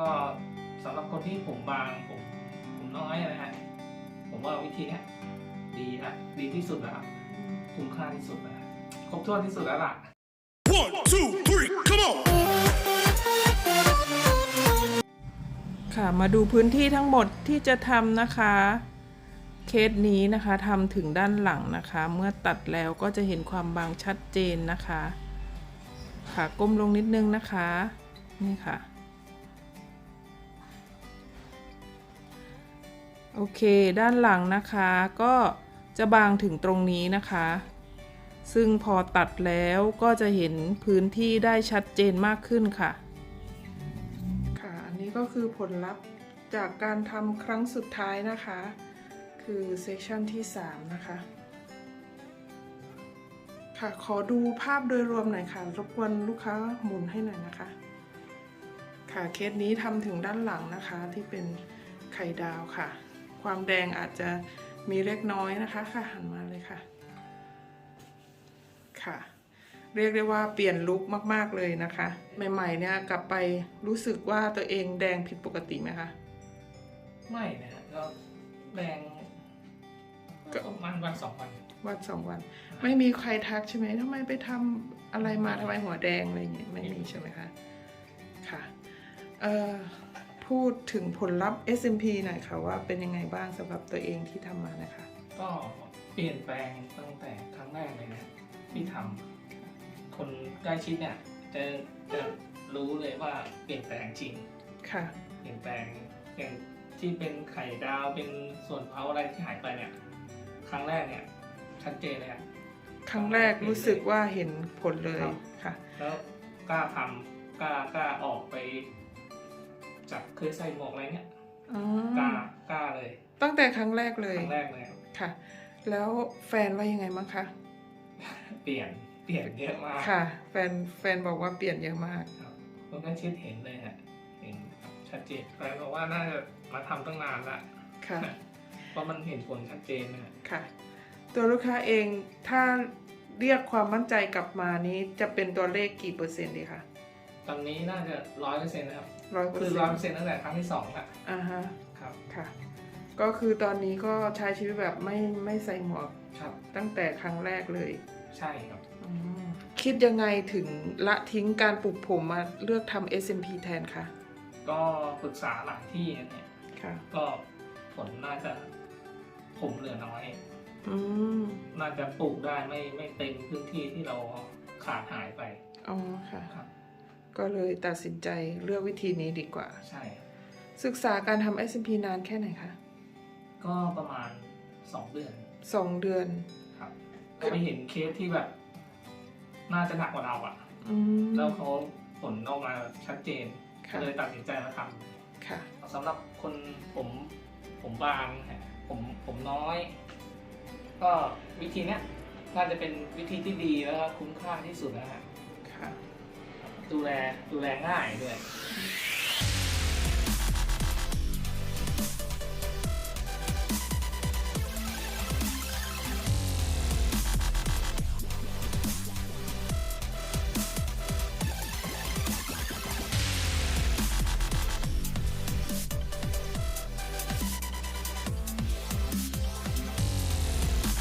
ก็สำหรับคนที่ผมบางผมผมน้อยนะฮะผมว่าวิธีเนี้ยดีนะดีที่สุดแล้วครับคุ้มค่าที่สุดนะครบถ้วนที่สุดแล้วล่ะ One, two, three, come on! ค่ะมาดูพื้นที่ทั้งหมดที่จะทำนะคะ เคสนี้นะคะทำถึงด้านหลังนะคะ เมื่อตัดแล้วก็จะเห็นความบางชัดเจนนะคะ ค่ะก้มลงนิดนึงนะคะ นี่ค่ะ โอเคด้านหลังนะคะก็จะบางถึงตรงนี้นะคะ ซึ่งพอตัดแล้วก็จะเห็นพื้นที่ได้ชัดเจนมากขึ้นค่ะ ค่ะ อันนี้ก็คือผลลัพธ์จากการทำครั้งสุดท้ายนะคะ คือเซสชันที่ 3 นะคะ ค่ะขอดูภาพโดยรวมหน่อยค่ะ รบกวนลูกค้าหมุนให้หน่อยนะคะ ค่ะเคสนี้ทำถึงด้านหลังนะคะที่เป็นไข่ดาวค่ะ ความแดงอาจจะมีเล็กน้อยนะคะ ค่ะหันมาเลยค่ะ ค่ะ เรียกได้ว่าเปลี่ยนลุคมากๆเลยนะคะ ใหม่ๆเนี่ยกลับไปรู้สึกว่าตัวเองแดงผิดปกติไหมคะ ไม่นะฮะก็แดงก็ประมาณวันสองวันวันสองวัน ไม่มีใครทักใช่ไหมทำไมไปทำอะไรมาทำไมหัวแดงอะไรอย่างเงี้ยไม่มีใช่ไหมคะ ค่ะ เอ่อ พูดถึงผลลัพธ์ SMP หน่อยค่ะว่าเป็นยังไงบ้างสำหรับตัวเองที่ทำมานะคะ ก็เปลี่ยนแปลงตั้งแต่ครั้งแรกเลยนะที่ทำคนใกล้ชิดเนี่ยจะจะรู้เลยว่าเปลี่ยนแปลงจริง ค่ะ เปลี่ยนแปลงอย่างที่เป็นไข่ดาวเป็นส่วนเผาอะไรที่หายไปเนี่ย ครั้งแรกเนี่ยชัดเจนเลยอะครั้งแรกรู้สึกว่าเห็นผลเลยครับค่ะ แล้วกล้าทำกล้ากล้าออกไป จับเคยใส่หมวกอะไรเงี้ยอ๋กล้าอกล้าเลยตั้งแต่ครั้งแรกเลคยรั้งแรกเลยค่ะ แล้วแฟนว่ายังไงบ้างคะเปลี่ยนเปลี่ยนเยอะมากค่ะ แฟนแฟนบอกว่าเปลี่ยนเยอะมาก ครับคนใกล้ชิดเห็นเลยฮะเห็นชัดเจนแฟนบอกว่าน่าจะมาทำตั้งนานละค่ะ เพราะมันเห็นผลชัดเจนนะฮะค่ะ ตัวลูกค้าเองถ้าเรียกความมั่นใจกลับมานี้จะเป็นตัวเลขกี่เปอร์เซ็นต์ดีคะตอนนี้น่าจะร้อยเปอร์เซ็นต์นะครับ ร้อยเปอร์คือเซ็ร้อยนเปอต์ร์เซ็นต์ตั้งแต่ครั้งที่สองละอ่าฮะครับ ค่ะ ก็คือตอนนี้ก็ใช้ชีวิตแบบไม่ไม่ใส่หมวกครับ ตั้งแต่ครั้งแรกเลยใช่ครับ อืมคิดยังไงถึงละทิ้งการปลูกผมมาเลือกทำ SMP แทนคะก็ปรึกษาหลายที่นะเนี่ยค่ะ ก็ผลน่าจะผมเหลือน้อย อืมน่าจะปลูกได้ไม่ไม่เต็มพื้นที่ที่เราขาดหายไปอ๋อค่ะ ครับ ก็เลยตัดสินใจเลือกวิธีนี้ดีกว่า ใช่ ศึกษาการทำ SMP นานแค่ไหนคะ ก็ประมาณสองเดือนสองเดือน ครับก็ไปเห็นเคสที่แบบ น่าจะหนักกว่าเราอะอืมแล้วเขาผลออกมาชัดเจนค่ะก็เลยตัดสินใจมาทำค่ะสำหรับคนผมผมบางฮะผมผมน้อย ก็วิธีเนี้ยน่าจะเป็นวิธีที่ดีแล้วก็คุ้มค่าที่สุดนะฮะค่ะ ดูแลดูแลง่ายด้วย